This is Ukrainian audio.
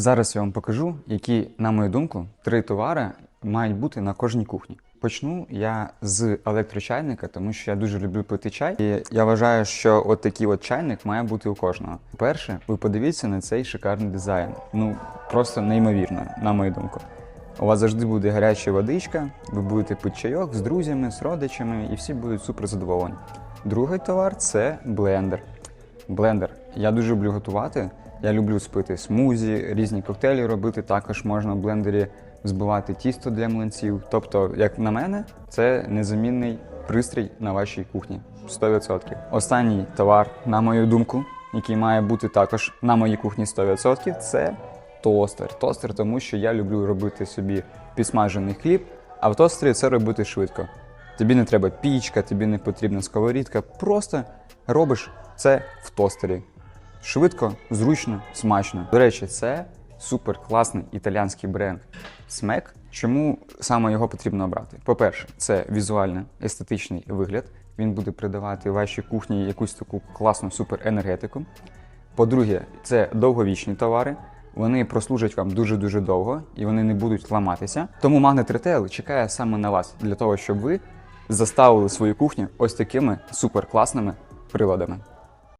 Зараз я вам покажу, які, на мою думку, три товари мають бути на кожній кухні. Почну я з електрочайника, тому що я дуже люблю пити чай. І я вважаю, що от такий от чайник має бути у кожного. Перше, ви подивіться на цей шикарний дизайн. Ну просто неймовірно, на мою думку. У вас завжди буде гаряча водичка, ви будете пити чайок з друзями, з родичами, і всі будуть супер задоволені. Другий товар це блендер. Блендер. Я дуже люблю готувати. Я люблю спити смузі, різні коктейлі робити. Також можна в блендері збивати тісто для млинців. Тобто, як на мене, це незамінний пристрій на вашій кухні. 100%. Останній товар, на мою думку, який має бути також на моїй кухні 100%, це тостер. Тостер, тому що я люблю робити собі підсмажений хліб, а в тостері це робити швидко. Тобі не треба пічка, тобі не потрібна сковорідка. Просто робиш це в тостері. Швидко, зручно, смачно. До речі, це супер класний італіянський бренд Смек. Чому саме його потрібно обрати? По-перше, це візуально естетичний вигляд. Він буде придавати вашій кухні якусь таку класну суперенергетику. По-друге, це довговічні товари. Вони прослужать вам дуже-дуже довго і вони не будуть ламатися. Тому Magnet Retail чекає саме на вас для того, щоб ви заставили свою кухню ось такими суперкласними приладами.